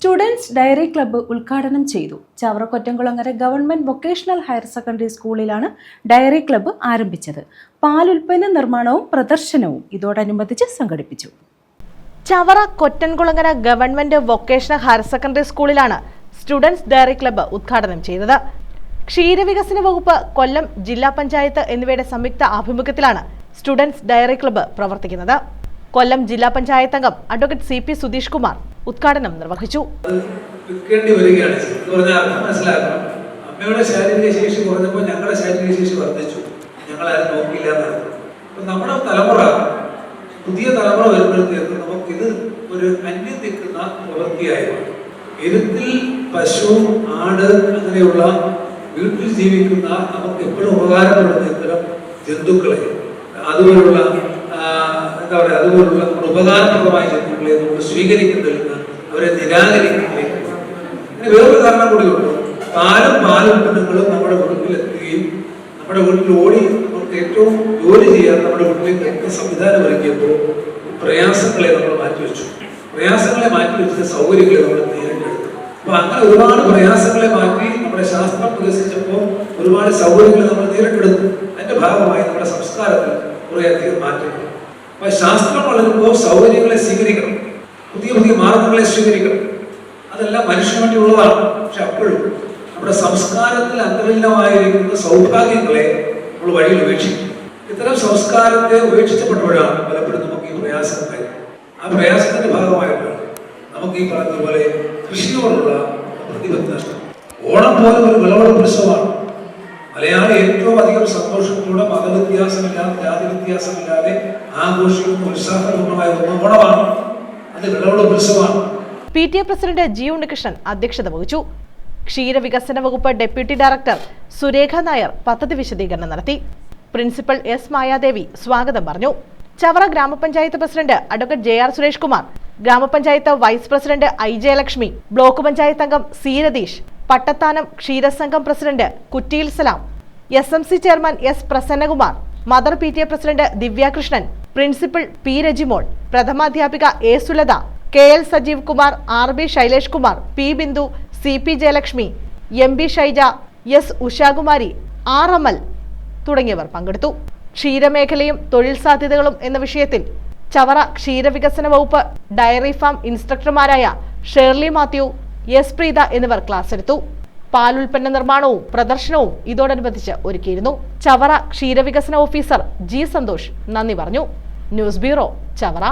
Students dairy club ഉദ്ഘാടനം ചെയ്തു. Chavarakottamkulangara government vocational higher secondary സ്കൂളിലാണ് ഡയറി ക്ലബ്ബ് ആരംഭിച്ചത്. പാലുൽപ്പന്ന നിർമ്മാണവും പ്രദർശനവും ഇതോടനുബന്ധിച്ച് സംഘടിപ്പിച്ചു. Chavara Kottankulangara government vocational higher secondary സ്കൂളിലാണ് സ്റ്റുഡൻസ് ഡയറി ക്ലബ്ബ് ഉദ്ഘാടനം ചെയ്തത്. ക്ഷീരവികസന വകുപ്പ് കൊല്ലം ജില്ലാ പഞ്ചായത്ത് എന്നിവയുടെ സംയുക്ത ആഭിമുഖ്യത്തിലാണ് സ്റ്റുഡൻസ് ഡയറി ക്ലബ്ബ് പ്രവർത്തിക്കുന്നത്. കൊല്ലം ജില്ലാ പഞ്ചായത്ത് അംഗം advocate C P Sudheesh Kumar ഉദ്ഘാടനം നിർവഹിച്ചു. അമ്മയുടെ ശാരീരിക ശേഷി കുറഞ്ഞപ്പോൾ ഞങ്ങളുടെ ശാരീരിക ശേഷി വർദ്ധിച്ചു. ഞങ്ങളാരും നോക്കില്ല നമ്മുടെ തലമുറ പുതിയ തലമുറ വരുമ്പോഴത്തേക്ക് നമുക്കിത് ഒരു അന്യം നിൽക്കുന്ന പ്രവൃത്തിയായി. എരുത്തിൽ പശു ആട് അങ്ങനെയുള്ള വീട്ടിൽ ജീവിക്കുന്ന നമുക്ക് എപ്പോഴും ഉപകാരപ്പെടുന്ന ഇത്തരം ജന്തുക്കളെ അതുപോലുള്ള എന്താ പറയുക അതുപോലുള്ള നമ്മുടെ ഉപകാരപ്രദമായ ചിന്തകളെ നമ്മൾ സ്വീകരിക്കുന്നതിൽ അവരെ നിരാകരിക്കുന്നതിലേക്ക് പിന്നെ വേറൊരു കാരണം കൂടിയുണ്ട് പാലും പാലുൽപ്പന്നങ്ങളും നമ്മുടെ വീട്ടിലെത്തുകയും നമ്മുടെ വീട്ടിൽ ഓടി നമുക്ക് ഏറ്റവും ജോലി ചെയ്യാൻ നമ്മുടെ വീട്ടിലേക്ക് എത്തുന്ന സംവിധാനം ഒരുക്കിയപ്പോൾ പ്രയാസങ്ങളെ നമ്മൾ മാറ്റിവെച്ചു. പ്രയാസങ്ങളെ മാറ്റിവെച്ച സൗകര്യങ്ങളെ നമ്മൾ നേരിട്ടെടുത്തു. അപ്പൊ അങ്ങനെ ഒരുപാട് പ്രയാസങ്ങളെ മാറ്റി നമ്മുടെ ശാസ്ത്രം വികസിച്ചപ്പോൾ ഒരുപാട് സൗകര്യങ്ങൾ നമ്മൾ നേരിട്ടെടുത്തു. അതിന്റെ ഭാഗമായി നമ്മുടെ സംസ്കാരത്തിൽ കുറേയധികം മാറ്റങ്ങൾ അപ്പൊ ശാസ്ത്രം വളരുമ്പോൾ സൗകര്യങ്ങളെ സ്വീകരിക്കണം. പുതിയ പുതിയ മാർഗങ്ങളെ സ്വീകരിക്കണം. അതെല്ലാം മനുഷ്യന് വേണ്ടിയുള്ളതാണ് പക്ഷെ അപ്പോഴും നമ്മുടെ സംസ്കാരത്തിൽ അന്തർലീനമായിരിക്കുന്ന സൗഭാഗ്യങ്ങളെ നമ്മൾ വഴിയിൽ ഉപേക്ഷിക്കും. ഇത്തരം സംസ്കാരത്തെ ഉപേക്ഷിച്ചപ്പെടുമ്പോഴാണ് പലപ്പോഴും നമുക്ക് ഈ പ്രയാസം ഉണ്ടായത് ആ പ്രയാസത്തിന്റെ ഭാഗമായിട്ടാണ് നമുക്ക് ഈ പറഞ്ഞതുപോലെ കൃഷിയോടുള്ള പ്രതിബദ്ധ ഓണം പോലും ഒരു വിളവെടുപ്പ് ഉത്സവമാണ്. മലയാളി ഏറ്റവും അധികം സന്തോഷത്തോടെ മതവ്യത്യാസമില്ലാതെ ജാതി വ്യത്യാസമില്ലാതെ ആഘോഷിക്കുന്ന ഉത്സാഹപൂർണമായ ഒന്ന് അത് വിളവുള്ള ഉത്സവമാണ്. P T A president G Unnikrishnan അധ്യക്ഷത വഹിച്ചു. ക്ഷീരവികസന വകുപ്പ് ഡെപ്യൂട്ടി ഡയറക്ടർ സുരേഖ നായർ പദ്ധതി വിശദീകരണം നടത്തി. പ്രിൻസിപ്പൽ എസ് മായാദേവി സ്വാഗതം പറഞ്ഞു. ചവറ ഗ്രാമപഞ്ചായത്ത് president advocate J R Suresh Kumar ഗ്രാമപഞ്ചായത്ത് vice president I Jayalakshmi block panchayat അംഗം C Ratheesh Pattathanam ക്ഷീരസംഘം president Kuttiyil Salam S M C chairman S Prasannakumar mother P T A president Divyakrishnan principal P Rajimol പ്രഥമാധ്യാപിക A Sulatha K L Sajeev Kumar R B Shailesh Kumar P Bindu C P Jayalakshmi M B Shaija S Ushakumari R M L തുടങ്ങിയവർ പങ്കെടുത്തു. ക്ഷീരമേഖലയും തൊഴിൽ സാധ്യതകളും എന്ന വിഷയത്തിൽ ചവറ ക്ഷീരവികസന വകുപ്പ് dairy farm ഇൻസ്ട്രക്ടർമാരായ Shirley Mathew S Preetha എന്നിവർ ക്ലാസ് എടുത്തു. പാലുൽപ്പന്ന നിർമ്മാണവും പ്രദർശനവും ഇതോടനുബന്ധിച്ച് ഒരുക്കിയിരുന്നു. ചവറ ക്ഷീരവികസന ഓഫീസർ ജി സന്തോഷ് നന്ദി പറഞ്ഞു. News bureau Chavara.